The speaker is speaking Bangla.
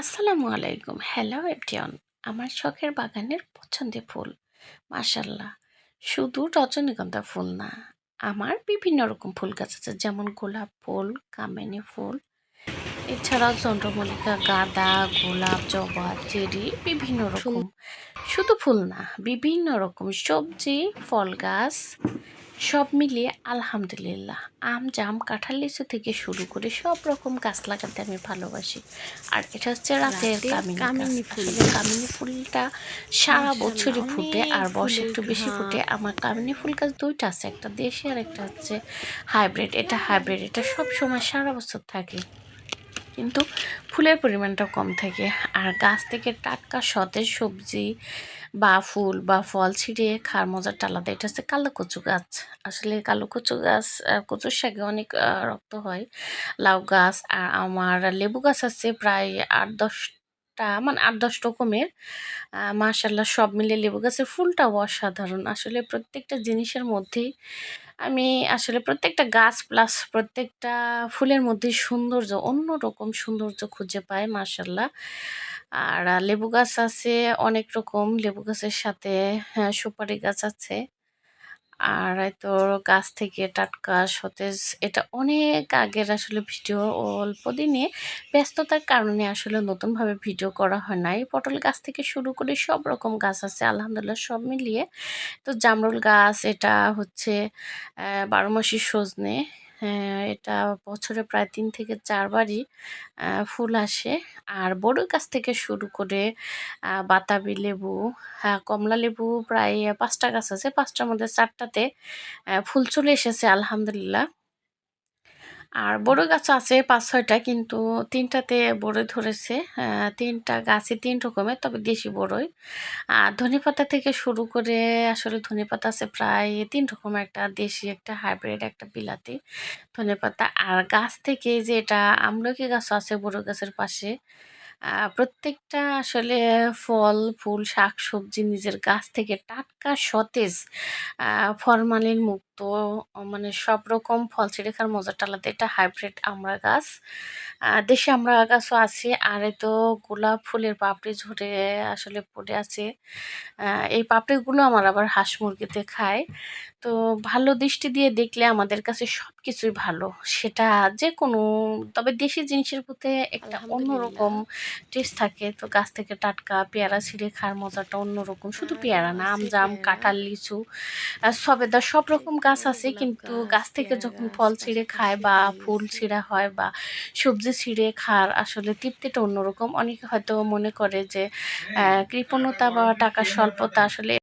আসসালামু আলাইকুম। হ্যালো এভরিওয়ান আমার শখের বাগানের পছন্দের ফুল। মাশাল্লাহ শুধু রজনীগন্ধা ফুল না আমার বিভিন্ন রকম ফুল গাছ আছে যেমন গোলাপ ফুল কামিনী ফুল এছাড়াও চন্দ্রমল্লিকা গাঁদা গোলাপ জবা চেরি বিভিন্ন রকম। শুধু ফুল না বিভিন্ন রকম সবজি ফল গাছ সব মিলিয়ে আলহামদুলিল্লাহ। আম জাম কাঁঠাল লিচু থেকে শুরু করে সব রকম গাছ লাগাতে আমি ভালোবাসি। আর এটা হচ্ছে রাতের কামিনী ফুল। কামিনী ফুলটা সারা বছরই ফুটে আর বর্ষে একটু বেশি ফুটে। আমার কামিনী ফুল গাছ দুইটা আছে একটা দেশি আর একটা হচ্ছে হাইব্রিড। এটা হাইব্রিড এটা সব সময় সারা বছর থাকে। কিন্তু ফুলের পরিমাণটা কম থাকে। আর গাছ থেকে টাটকা সতেজ সবজি বা ফুল বা ফল ছিঁড়ে খাওয়ার মজাটা আলাদা। এটা হচ্ছে কালো কচু গাছ। আসলে কালো কচু গাছ কচুর শাকে অনেক রক্ত হয়। লাউ গাছ আর আমার লেবু গাছ আছে প্রায় আট দশটা মানে আট দশ রকমের। মাশাল্লাহ সব মিলে লেবু গাছের ফুলটাও অসাধারণ। আসলে প্রত্যেকটা জিনিসের মধ্যেই আমি আসলে প্রত্যেকটা গাছ প্লাস প্রত্যেকটা ফুলের মধ্যে সৌন্দর্য অন্য রকম সৌন্দর্য খুঁজে পাই মার্শাল্লাহ আর লেবু গাছ আছে, অনেক রকম লেবু গাছের সাথে হ্যাঁ সুপারি গাছ আছে। আর তো গাছ থেকে টাটকা সতেজ, এটা অনেক আগের আসলে ভিডিও। অল্প দিনে ব্যস্ততার কারণে আসলে নতুনভাবে ভিডিও করা হয় নাই। পটল গাছ থেকে শুরু করে সব রকম গাছ আছে, আলহামদুলিল্লাহ সব মিলিয়ে। তো জামরুল গাছ, এটা হচ্ছে বারো মাসি সজনে এটা বছরে প্রায় তিন থেকে চারবারই ফুল আসে। আর বড় গাছ থেকে শুরু করে বাতাবি লেবু হ্যাঁ, কমলা লেবু প্রায় পাঁচটা গাছ আছে। পাঁচটার মধ্যে চারটাতে ফুল চলে এসেছে আলহামদুলিল্লাহ। আর বড় গাছ আছে পাঁচ, ছয়টা, কিন্তু তিনটাতে বড়ই ধরেছে। তিনটা গাছে তিন রকমের, তবে দেশি বড়ই। আর ধনে পাতা থেকে শুরু করে আসলে ধনে পাতা আছে প্রায় তিন রকম, একটা দেশি, একটা হাইব্রিড একটা বিলাতি ধনে পাতা। আর গাছ থেকে যে এটা আমলকি গাছ আছে বড় গাছের পাশে প্রত্যেকটা আসলে ফল, ফুল শাক সবজি নিজের গাছ থেকে টাটকা সতেজ ফরমালিন মুক্ত মানে সব রকম ফল ছিঁড়ে খাওয়ার মজাটা আলাদা এটা হাইব্রিড আমরা গাছ। দেশে আমরা গাছও আছে আর এ তো গোলাপ ফুলের পাপড়ি ঝরে আসলে পড়ে আছে। এই পাপড়িগুলো আমার আবার হাঁস মুরগিতে খায়। তো ভালো দৃষ্টি দিয়ে দেখলে আমাদের কাছে সব কিছুই ভালো। সেটা যে কোনো তবে দেশি জিনিসের প্রতি একটা অন্যরকম টেস্ট থাকে। তো গাছ থেকে টাটকা পেয়ারা ছিঁড়ে খাওয়ার মজাটা অন্যরকম। শুধু পেয়ারা না আম জাম কাঁঠাল লিচু সবেদা সব রকম গাছ আছে কিন্তু গাছ থেকে যখন ফল ছিঁড়ে খায় বা ফুল ছিঁড়া হয় বা সবজি ছিঁড়ে খার আসলে তৃপ্তিটা অন্যরকম। অনেকে হয়তো মনে করে যে কৃপণতা বা টাকার স্বল্পতা আসলে